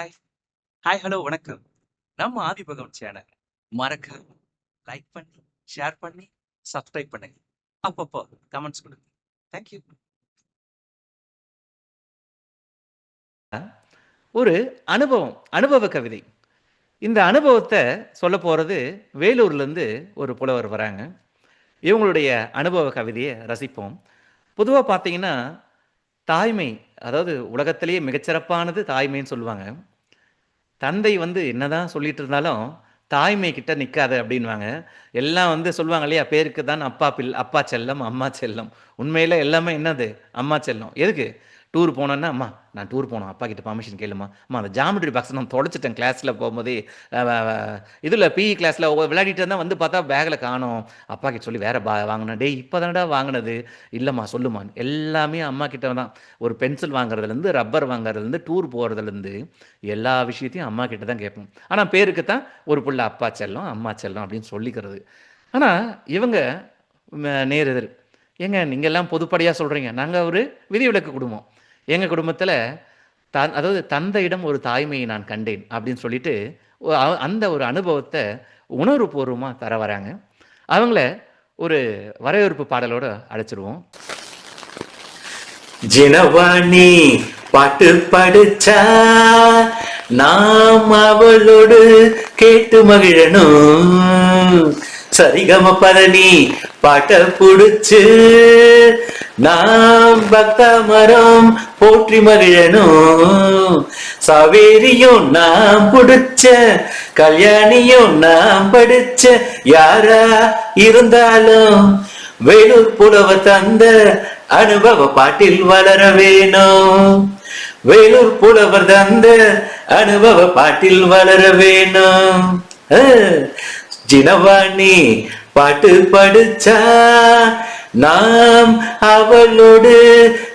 Hi. Hi, hello, வணக்கம். நம்ம ஆதிபகம் channel மறக்காம லைக் பண்ணி, ஷேர் பண்ணி, சப்ஸ்கிரைப் பண்ணுங்க. அப்பப்போ கமெண்ட்ஸ் கொடுங்க தேங்க்யூ ஒரு அனுபவம், அனுபவ கவிதை. இந்த அனுபவத்தை சொல்ல போகிறது வேலூர்லேருந்து ஒரு புலவர் வராங்க. இவங்களுடைய அனுபவ கவிதையை ரசிப்போம். பொதுவாக பார்த்தீங்கன்னா, தாய்மை அதாவது உலகத்திலேயே மிகச்சிறப்பானது தாய்மைன்னு சொல்லுவாங்க. தந்தை வந்து என்னதான் சொல்லிட்டு இருந்தாலும், தாய்மை கிட்ட நிற்காது அப்படின்னுவாங்க. எல்லாம் வந்து சொல்லுவாங்க இல்லையா, பேருக்கு தான் அப்பா பிள் அப்பா செல்லம், அம்மா செல்லம். உண்மையில் எல்லாமே என்னது? அம்மா செல்லம். எதுக்கு? டூர் போனோன்னா "அம்மா நான் டூர் போனோம் அப்பா கிட்ட பர்மிஷன் கேளுமா அம்மா அந்த ஜாமெட்ரி பாக்ஸ் நான் தொலைச்சிட்டேன் கிளாஸில் போகும்போது இதில் பிஇ கிளாஸில் விளையாடிட்டு இருந்தால் வந்து பார்த்தா பேக்கில் காணோம். அப்பா கிட்ட சொல்லி வேற பா வாங்கினேன் டேய் இப்போ தானடா வாங்கினது இல்லைம்மா சொல்லும்மா." எல்லாமே அம்மா கிட்ட தான். ஒரு பென்சில் வாங்குறதுலேருந்து, ரப்பர் வாங்குறதுலேருந்து, டூர் போகிறதுலேருந்து எல்லா விஷயத்தையும் அம்மா கிட்ட தான் கேட்போம். ஆனால் பேருக்கு தான் ஒரு பிள்ளை அப்பா செல்லம், அம்மா செல்லம் அப்படின்னு சொல்லிக்கிறது. ஆனால் இவங்க நேரெதிர் நேர் எதிர். "ஏங்க நீங்கலாம் சொல்கிறீங்க நாங்கள் நாங்க ஒரு விதிவிலக்கு குடும்பம். எங்க குடும்பத்தில் தன் அதாவது தந்தையிடம் ஒரு தாய்மையை நான் கண்டேன்." அப்படின்னு சொல்லிட்டு அந்த ஒரு அனுபவத்தை உணர்வுபூர்வமா தர வராங்க. அவங்கள ஒரு வரவேற்பு பாடலோட அழைச்சிருவோம். ஜினவாணி பாட்டு படிச்சா நாம் அவளோடு கேட்டு மகிழணும் சரிகம பதனி பாட்ட புடிச்சு நாம் பக்த மரம் போற்றி மகிழணும். சவேரியும் நாம் புடிச்ச கல்யாணியும் நாம் படிச்ச யாரா இருந்தாலும் வேலூர் புலவ தந்த அனுபவ பாட்டில் வளர வேணும். வேலூர் புலவர் தந்த அனுபவ பாட்டில் வளர வேணும். ஜினவாணி பாட்டு படிச்சா நாம் அவளோடு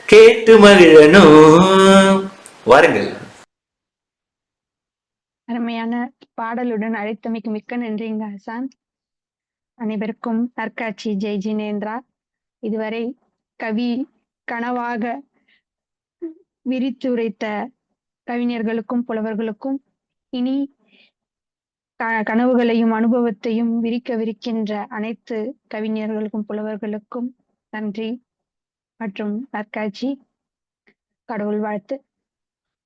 கேட்டு மகிழணும். வாருங்கள். அருமையான பாடலுடன் அழைத்தமைக்கு மிக்க நன்றிங்க ஹசான். அனைவருக்கும் நற்காட்சி ஜெய் ஜினேந்திரா. இதுவரை கவி கனவாக விரித்துரைத்த கவிஞர்களுக்கும் புலவர்களுக்கும் இனி கனவுகளையும் அனுபவத்தையும் விரிக்கவிருக்கின்ற அனைத்து கவிஞர்களுக்கும் புலவர்களுக்கும் நன்றி மற்றும் நற்காட்சி. கடவுள் வாழ்த்து.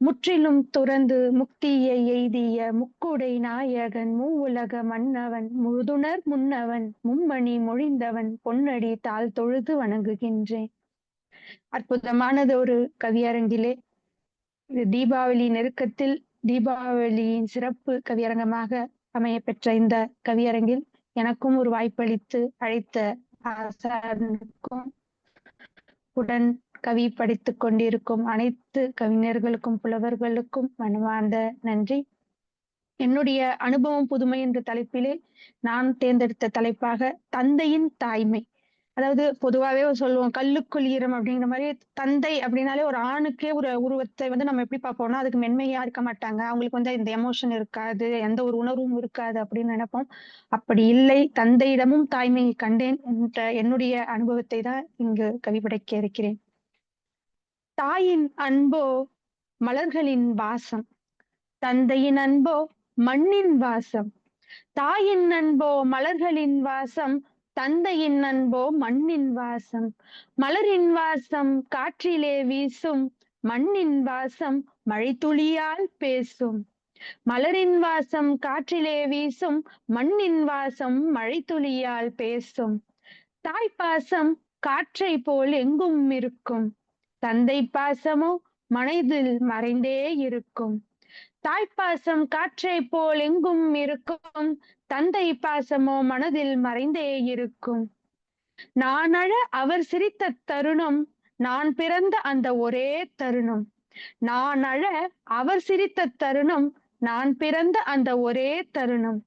முற்றிலும் துறந்து முக்தியை எய்திய முக்குடை நாயகன் மூவுலக மன்னவன் முழுதுணர் முன்னவன் மும்மணி மொழிந்தவன் பொன்னடி தாழ் தொழுது வணங்குகின்றேன். அற்புதமானது ஒரு கவியரங்கிலே இது தீபாவளி நெருக்கத்தில் தீபாவளியின் சிறப்பு கவியரங்கமாக அமைய பெற்ற இந்த கவியரங்கில் எனக்கும் ஒரு வாய்ப்பளித்து அழைத்த ஆசானுக்கும் உடன் கவி படித்துக் கொண்டிருக்கும் அனைத்து கவிஞர்களுக்கும் புலவர்களுக்கும் மனமார்ந்த நன்றி. என்னுடைய அனுபவம் புதுமை என்ற தலைப்பிலே நான் தேர்ந்தெடுத்த தலைப்பாக தந்தையின் தாய்மை. அதாவது பொதுவாகவே சொல்லுவோம் கல்லுக்குள் ஈரம் அப்படிங்கிற மாதிரி தந்தை அப்படின்னாலே ஒரு ஆணுக்கே ஒரு உருவத்தை வந்து நம்ம எப்படி பார்ப்போம்னா அதுக்கு மென்மையா இருக்க மாட்டாங்க. அவங்களுக்கு வந்து இந்த எமோஷன் இருக்காது எந்த ஒரு உணர்வும் இருக்காது அப்படின்னு நினைப்போம். அப்படி இல்லை தந்தையிடமும் தாய்மையை கண்டேன் என்ற என்னுடைய அனுபவத்தை தான் இங்கு கவிப்படைக்க இருக்கிறேன். தாயின் அன்போ மலர்களின் வாசம் தந்தையின் அன்போ மண்ணின் வாசம் தாயின் அன்போ மலர்களின் வாசம் தந்தையின் அன்போ மண்ணின் வாசம். மலரின் வாசம் காற்றிலே வீசும். மண்ணின் வாசம் மழைத்துளியால் பேசும். மலரின் வாசம் காற்றிலே வீசும். மண்ணின் வாசம் மழைத்துளியால் பேசும். தாய் பாசம் காற்றை போல் எங்கும் இருக்கும். தந்தை பாசமோ மனதில் மறைந்தே இருக்கும். தாய்ப்பாசம் காற்றை போல் எங்கும் இருக்கும். தந்தை பாசமோ மனதில் மறைந்தே இருக்கும். நான் அழ அவர் சிரித்த தருணம் நான் பிறந்த அந்த ஒரே தருணம். நான் அழ அவர் சிரித்த தருணம் நான் பிறந்த அந்த ஒரே தருணம்.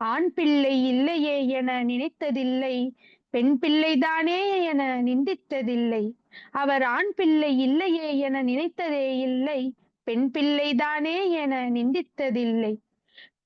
ஆண் பிள்ளை இல்லையே என நினைத்ததில்லை பெண் பிள்ளைதானே என நிந்தித்ததில்லை. அவர் ஆண் பிள்ளை இல்லையே என நினைத்ததே இல்லை பெண் பிள்ளைதானே என நிந்தித்ததில்லை.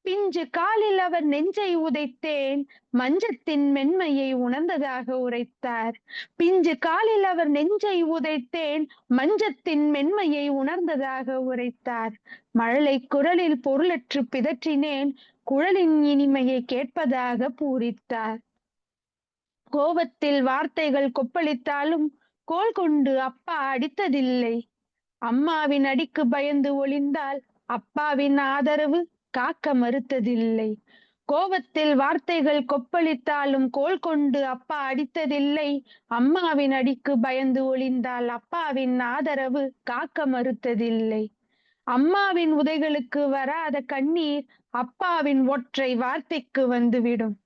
பிஞ்சு காலில் அவர் நெஞ்சை உதைத்தேன் மஞ்சத்தின் மென்மையை உணர்ந்ததாக உரைத்தார். பிஞ்சு காலில் அவர் நெஞ்சை உதைத்தேன் மஞ்சத்தின் மென்மையை உணர்ந்ததாக உரைத்தார். மழலை குரலில் பொருளற்று பிதற்றினேன் குழலின் இனிமையை கேட்பதாக பூரித்தார். கோபத்தில் வார்த்தைகள் கொப்பளித்தாலும் கோல் கொண்டு அப்பா அடித்ததில்லை. அம்மாவின் அடிக்கு பயந்து ஒளிந்தால் அப்பாவின் ஆதரவு காக்க மறுத்ததில்லை. கோபத்தில் வார்த்தைகள் கொப்பளித்தாலும் கோல் கொண்டு அப்பா அடித்ததில்லை. அம்மாவின் அடிக்கு பயந்து ஒளிந்தால் அப்பாவின் ஆதரவு காக்க மறுத்ததில்லை. அம்மாவின் உதைகளுக்கு வராத கண்ணீர் அப்பாவின் ஒற்றை வார்த்தைக்கு வந்துவிடும்.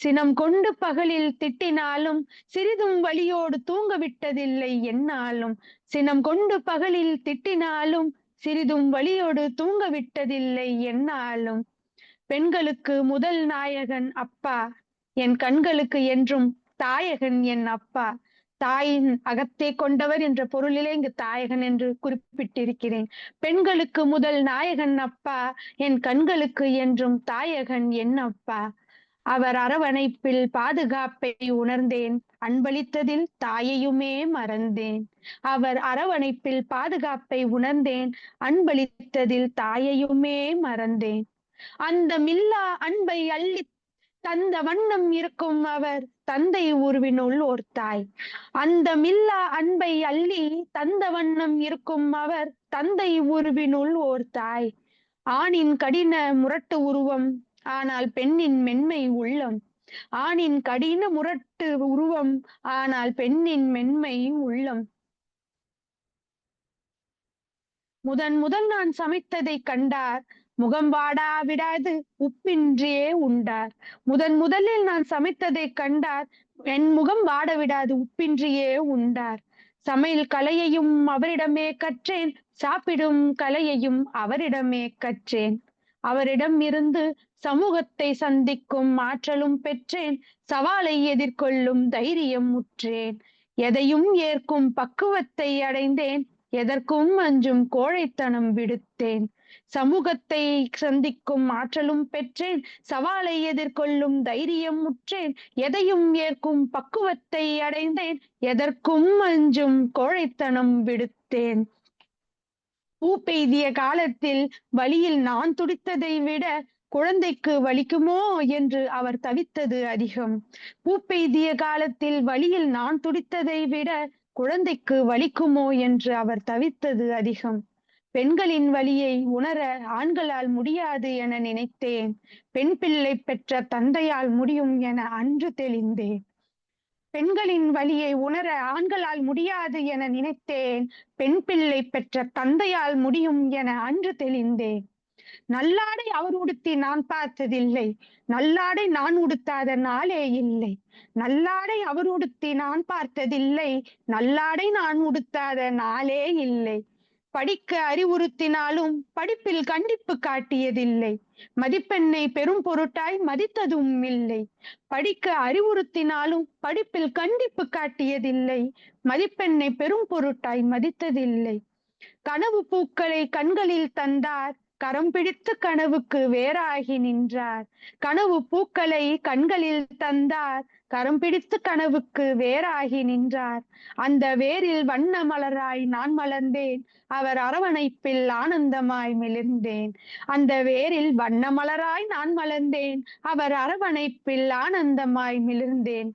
சினம் கொண்டு பகலில் திட்டினாலும் சிறிதும் வலியோடு தூங்க விட்டதில்லை என்னாலும். சினம் கொண்டு பகலில் திட்டினாலும் சிறிதும் வலியோடு தூங்க விட்டதில்லை என்னாலும். பெண்களுக்கு முதல் நாயகன் அப்பா என் கண்களுக்கு என்றும் தாயகன் என் அப்பா. தாயின் அகத்தே கொண்டவர் என்ற பொருளிலே இங்கு தாயகன் என்று குறிப்பிட்டிருக்கிறேன். பெண்களுக்கு முதல் நாயகன் அப்பா என் கண்களுக்கு என்றும் தாயகன் என் அப்பா. அவர் அரவணைப்பில் பாதுகாப்பை உணர்ந்தேன். அன்பளித்ததில் தாயையுமே மறந்தேன். அவர் அரவணைப்பில் பாதுகாப்பை உணர்ந்தேன். அன்பளித்ததில் தாயையுமே மறந்தேன். அந்த மில்லா அன்பை அள்ளி தந்த வண்ணம் இருக்கும் அவர் தந்தை உருவினுள் ஓர் தாய் அந்த மில்லா அன்பை அள்ளி தந்த வண்ணம் இருக்கும் அவர் தந்தை உருவினுள் ஓர் தாய் ஆணின் கடின முரட்டு உருவம் ஆனால் பெண்ணின் மென்மை உள்ளம். ஆணின் கடின முரட்டு உருவம் ஆனால் பெண்ணின் மென்மை உள்ளம். முதன் முதல் நான் சமைத்ததை கண்டார் முகம்பாடா விடாது உப்பின்றியே உண்டார். முதன் முதலில் நான் சமைத்ததை கண்டார் என் முகம் வாட விடாது உப்பின்றியே உண்டார். சமையல் கலையையும் அவரிடமே கற்றேன் சாப்பிடும் கலையையும் அவரிடமே கற்றேன். அவரிடம் இருந்து சமூகத்தை சந்திக்கும் ஆற்றலும் பெற்றேன். சவாலை எதிர்கொள்ளும் தைரியம் முற்றேன். எதையும் ஏற்கும் பக்குவத்தை அடைந்தேன். எதற்கும் அஞ்சும் கோழைத்தனம் விடுத்தேன். சமூகத்தை சந்திக்கும் ஆற்றலும் பெற்றேன். சவாலை எதிர்கொள்ளும் தைரியம் முற்றேன். எதையும் ஏற்கும் பக்குவத்தை அடைந்தேன். எதற்கும் அஞ்சும் கோழைத்தனம் விடுத்தேன். பூ பெய்திய காலத்தில் வழியில் நான் துடித்ததை விட குழந்தைக்கு வலிக்குமோ என்று அவர் தவித்தது அதிகம். பூ பெய்திய காலத்தில் வழியில் நான் துடித்ததை விட குழந்தைக்கு வலிக்குமோ என்று அவர் தவித்தது அதிகம். பெண்களின் வலியை உணர ஆண்களால் முடியாது என நினைத்தேன். பெண் பிள்ளை பெற்ற தந்தையால் முடியும் என அன்று தெளிந்தேன். பெண்களின் வலியை உணர ஆண்களால் முடியாது என நினைத்தேன். பெண் பிள்ளை பெற்ற தந்தையால் முடியும் என அன்று தெளிந்தேன். நல்லாடை அவர் உடுத்தி நான் பார்த்ததில்லை. நல்லாடை நான் உடுத்தாத நாளே இல்லை. நல்லாடை அவர் உடுத்தி நான் பார்த்ததில்லை. நல்லாடை நான் உடுத்தாத நாளே இல்லை. படிக்க அறிவுறுத்தினாலும் படிப்பில் கண்டிப்பு காட்டியதில்லை. மதிப்பெண்ணை பெரும் பொருட்டாய் மதித்ததும் இல்லை. படிக்க அறிவுறுத்தினாலும் படிப்பில் கண்டிப்பு காட்டியதில்லை. மதிப்பெண்ணை பெரும் பொருட்டாய் மதித்ததில்லை. கனவு பூக்களை கண்களில் தந்தார். கரம் பிடித்து கனவுக்கு வேறாகி நின்றார். கனவு பூக்களை கண்களில் தந்தார். கரம் பிடித்து கனவுக்கு வேறாகி நின்றார். அந்த வேரில் வண்ண மலராய் நான் மலர்ந்தேன். அவர் அரவணைப்பில் ஆனந்தமாய் மிளிர்ந்தேன். அந்த வேரில் வண்ண மலராய் நான் மலர்ந்தேன். அவர் அரவணைப்பில் ஆனந்தமாய் மிளிர்ந்தேன்.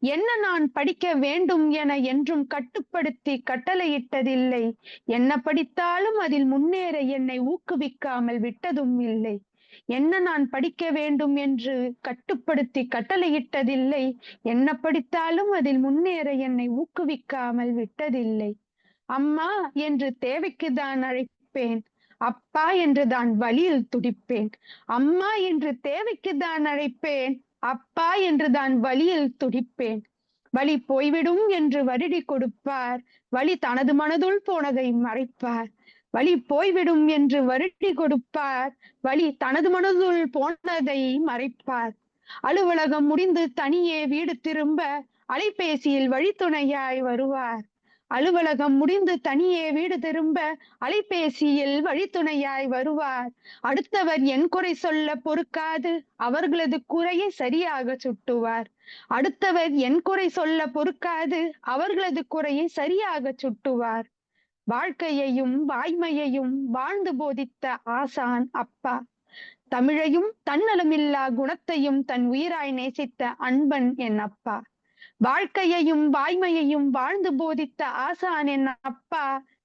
என்ன நான் படிக்க வேண்டும் என என்றும் கட்டுப்படுத்தி கட்டளையிட்டதில்லை. என்ன படித்தாலும் அதில் முன்னேற என்னை ஊக்குவிக்காமல் விட்டதும் இல்லை. என்ன நான் படிக்க வேண்டும் என்று கட்டுப்படுத்தி கட்டளையிட்டதில்லை. என்ன படித்தாலும் அதில் முன்னேற என்னை ஊக்குவிக்காமல் விட்டதில்லை. அம்மா என்று தேவைக்கு தான் அழைப்பேன். அப்பா என்று தான் வழியில் துடிப்பேன். அம்மா என்று தேவைக்கு தான் அழைப்பேன். அப்பா என்று தான் வழியில் துடிப்பேன். வழி போய்விடும் என்று வருடி கொடுப்பார். வழி தனது மனதுள் போனதை மறைப்பார். வழி போய்விடும் என்று வருடி கொடுப்பார். வழி தனது மனதுள் போனதை மறைப்பார். அலுவலகம் முடிந்து தனியே வீடு திரும்ப அலைபேசியில் வழித்துணையாய் வருவார். அலுவலகம் முடிந்து தனியே வீடு திரும்ப அலைபேசியில் வழித்துணையாய் வருவார். அடுத்தவர் என் குறை சொல்ல பொறுக்காது அவர்களது குறையை சரியாக சுட்டுவார். அடுத்தவர் என் குறை சொல்ல பொறுக்காது அவர்களது குறையை சரியாக சுட்டுவார். வாழ்க்கையையும் வாய்மையையும் வாழ்ந்து போதித்த ஆசான் அப்பா. தமிழையும் தன்னலமில்லா குணத்தையும் தன் உயிராய் நேசித்த அன்பன் என் அப்பா. வாழ்க்கையையும் வாய்மையையும் வாழ்ந்து போதித்த ஆசான் என் அப்பா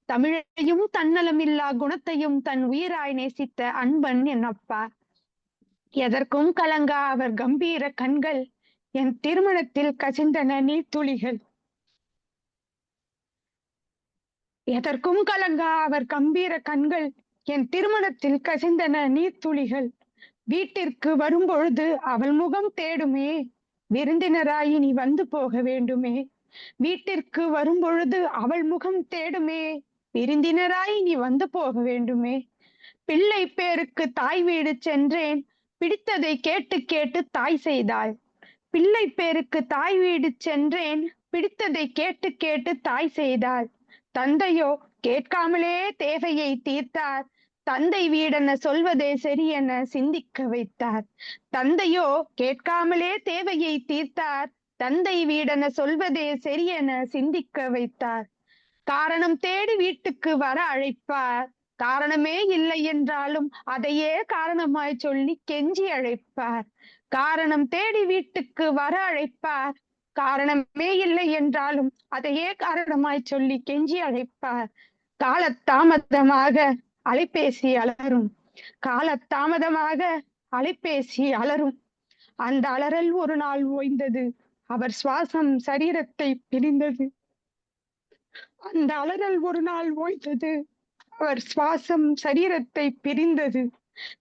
தமிழையும் தன்னலமில்லா குணத்தையும் தன் உயிராய் நேசித்த அன்பன் என் அப்பா. எதற்கும் கலங்கா அவர் கம்பீர கண்கள் என் திருமணத்தில் கசிந்தன நீர்த்துளிகள். எதற்கும் கலங்கா அவர் கம்பீர கண்கள் என் திருமணத்தில் கசிந்தன நீர்த்துளிகள். வீட்டிற்கு வரும்பொழுது அவள் முகம் தேடுமே விருந்தினராயி நீ வந்து போக வேண்டுமே. வீட்டிற்கு வரும்பொழுது அவள் முகம் தேடுமே. விருந்தினராய் நீ வந்து போக வேண்டுமே. பிள்ளை பேருக்கு தாய் வீடு சென்றேன். பிடித்ததை கேட்டு கேட்டு தாய் செய்தாள். பிள்ளை பேருக்கு தாய் வீடு சென்றேன். பிடித்ததை கேட்டு கேட்டு தாய் செய்தாள். தந்தையோ கேட்காமலே தேவையை தீர்த்தார். தந்தை வீடென சொல்வதே சரியென சிந்திக்க வைத்தார். தந்தையோ கேட்காமலே தேவையை தீர்த்தார். தந்தை வீடென சொல்வதே சரியென சிந்திக்க வைத்தார். காரணம் தேடி வீட்டுக்கு வர அழைப்பார். காரணமே இல்லை என்றாலும் அதையே காரணமாய் சொல்லி கெஞ்சி அழைப்பார். காரணம் தேடி வீட்டுக்கு வர அழைப்பார். காரணமே இல்லை என்றாலும் அதையே காரணமாய் சொல்லி கெஞ்சி அழைப்பார். காலத்தாமதமாக அலைபேசி அலரும். காலத்தாமதமாக அலைபேசி அலரும். அந்த அலறல் ஒரு நாள் ஓய்ந்தது. அவர் சுவாசம் சரீரத்தை பிரிந்தது. அந்த அலறல் ஒரு நாள் ஓய்ந்தது. அவர் சுவாசம் சரீரத்தை பிரிந்தது.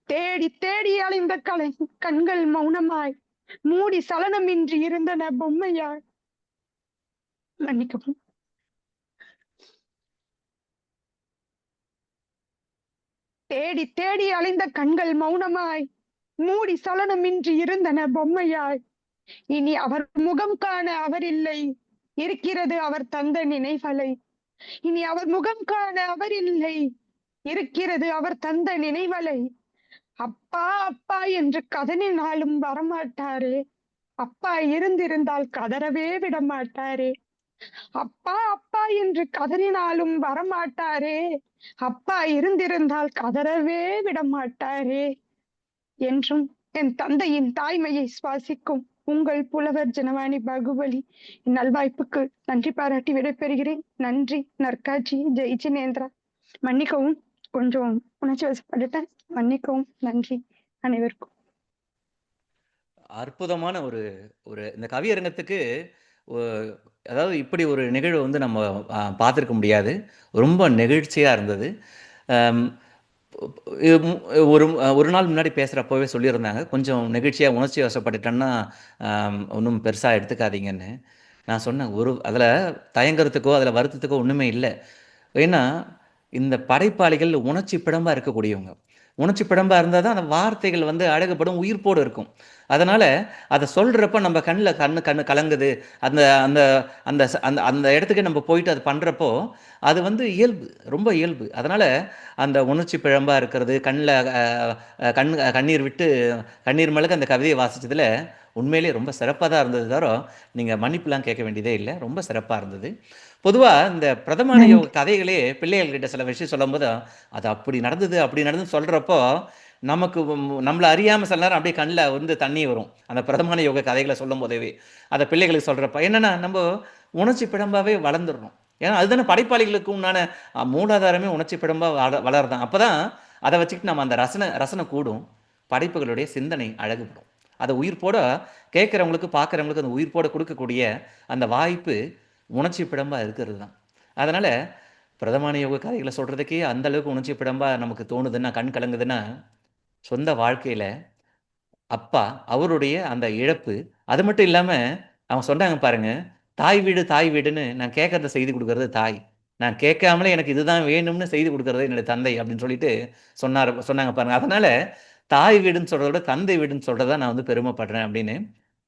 தேடி தேடி அலைந்த கலை கண்கள் மௌனமாய். மூடி சலனமின்றி இருந்தன பொம்மையாய். மன்னிக்கவும். தேடி தேடி அலைந்த கண்கள் மௌனமாய். மூடி சலனமின்றி இருந்தன பொம்மையாய். இனி அவர் முகம் காண அவர் இல்லை. இருக்கிறது அவர் தந்த நினைவலை. இனி அவர் முகம் காண அவர் இல்லை. இருக்கிறது அவர் தந்த நினைவலை. அப்பா அப்பா என்று கதனினாலும் வரமாட்டாரே. அப்பா இருந்திருந்தால் கதறவே விட மாட்டாரே அப்பா அப்பா என்று கதறினாலும் வரமாட்டாரே. அப்பா இருந்திருந்தால் கதறவே விட மாட்டாரே என்றும் என் தந்தையின் தாய்மையை சுவாசிக்கும் உங்கள் புலவர் ஜனவாணி பாகுபலி நல்வாய்ப்புக்கு நன்றி பாராட்டி விடைபெறுகிறேன். நன்றி நற்காட்சி. ஜெய் ஜினேந்திரா. மன்னிக்கவும் கொஞ்சம் உணர்ச்சி வசப்பட்டுட்டேன் மன்னிக்கவும் நன்றி அனைவருக்கும். அற்புதமான ஒரு ஒரு இந்த கவியரங்கத்துக்கு அதாவது இப்படி ஒரு நிகழ்வு வந்து நம்ம பார்த்துருக்க முடியாது. ரொம்ப நெகிழ்ச்சியாக இருந்தது. ஒரு ஒரு நாள் முன்னாடி பேசுகிறப்பவே சொல்லியிருந்தாங்க. கொஞ்சம் நெகிழ்ச்சியாக உணர்ச்சி வசப்பட்டுட்டேன்னா ஒன்றும் பெருசாக எடுத்துக்காதீங்கன்னு. நான் சொன்னேன் ஒரு அதில் தயங்குறதுக்கோ அதில் வருத்தத்துக்கோ ஒன்றுமே இல்லை. ஏன்னா இந்த படைப்பாளிகள் உணர்ச்சி பிடம்பாக இருக்கக்கூடியவங்க. உணர்ச்சி பிடம்பாக இருந்தால் தான் அந்த வார்த்தைகள் வந்து அழகுப்படும் உயிர்ப்போடு இருக்கும். அதனால் அதை சொல்கிறப்ப நம்ம கண்ணில் கண்ணு கண்ணு கலங்குது. அந்த அந்த அந்த அந்த அந்த இடத்துக்கு நம்ம போயிட்டு அது பண்ணுறப்போ அது வந்து இயல்பு ரொம்ப இயல்பு. அதனால் அந்த உணர்ச்சி பிழம்பாக இருக்கிறது கண்ணில் கண் கண்ணீர் விட்டு கண்ணீர் மலக்கு அந்த கவிதையை வாசித்ததில் உண்மையிலேயே ரொம்ப சிறப்பாக தான் இருந்தது தவிர நீங்கள் மன்னிப்புலாம் கேட்க வேண்டியதே இல்லை. ரொம்ப சிறப்பாக இருந்தது. பொதுவாக இந்த பிரதமான யோக கதைகளே பிள்ளைகள்கிட்ட சில விஷயம் சொல்லும்போது அது அப்படி நடந்தது அப்படி நடந்தது சொல்கிறப்போ நமக்கு நம்மளை அறியாமல் சில நேரம் அப்படியே கண்ணில் வந்து தண்ணி வரும். அந்த பிரதமான யோக கதைகளை சொல்லும் போதவே அதை பிள்ளைகளுக்கு சொல்கிறப்ப என்னென்னா நம்ம உணர்ச்சி பிடம்பாவே வளர்ந்துடணும் ஏன்னா அதுதானே படைப்பாளிகளுக்கு உண்டான மூலாதாரமே உணர்ச்சி பிடம்பாக வள வளருதான் அப்போ தான் அதை வச்சுக்கிட்டு நம்ம அந்த ரசனை ரசனை கூடும். படைப்புகளுடைய சிந்தனை அழகுப்படும் அதை உயிர்ப்போட கேட்குறவங்களுக்கு பார்க்குறவங்களுக்கு அந்த உயிர்ப்போட கொடுக்கக்கூடிய அந்த வாய்ப்பு உணர்ச்சி பிடம்பாக இருக்கிறது தான். அதனால் பிரதமான யோக கதைகளை சொல்கிறதுக்கே அந்தளவுக்கு உணர்ச்சி பிடம்பாக நமக்கு தோணுதுன்னா கண் கலங்குதுன்னா சொந்த வாழ்க்கையில் அப்பா அவருடைய அந்த இழப்பு அது மட்டும் இல்லாமல் அவங்க சொன்னாங்க பாருங்கள் தாய் வீடு தாய் வீடுன்னு நான் கேட்கறத செய்து கொடுக்கறது தாய். நான் கேட்காமலே எனக்கு இதுதான் வேணும்னு செய்து கொடுக்கறது என்னுடைய தந்தை அப்படின்னு சொல்லிட்டு சொன்னார் சொன்னாங்க பாருங்கள் அதனால் தாய் வீடுன்னு சொல்கிறத விட தந்தை வீடுன்னு சொல்கிறதா நான் வந்து பெருமைப்படுறேன் அப்படின்னு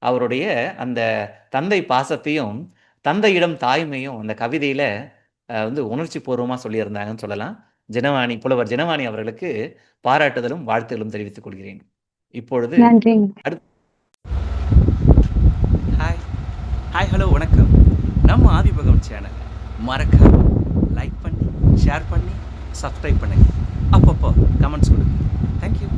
அவருடைய அந்த தந்தை பாசத்தையும் தந்தையிடம் தாய்மையும் அந்த கவிதையில அஹ், வந்து உணர்ச்சி பூர்வமாக சொல்லியிருந்தாங்கன்னு சொல்லலாம். ஜனவாணி புலவர் ஜனவாணி அவர்களுக்கு பாராட்டுதலும் வாழ்த்துகளும் தெரிவித்துக் கொள்கிறேன். இப்பொழுது ஹாய் ஹாய் ஹலோ வணக்கம். நம்ம ஆதிபகம் சேனலை மறக்காம லைக் பண்ணி ஷேர் பண்ணி சப்ஸ்கிரைப் பண்ணுங்க. அப்பப்போ கமெண்ட்ஸ் கொடுங்க. தேங்க்யூ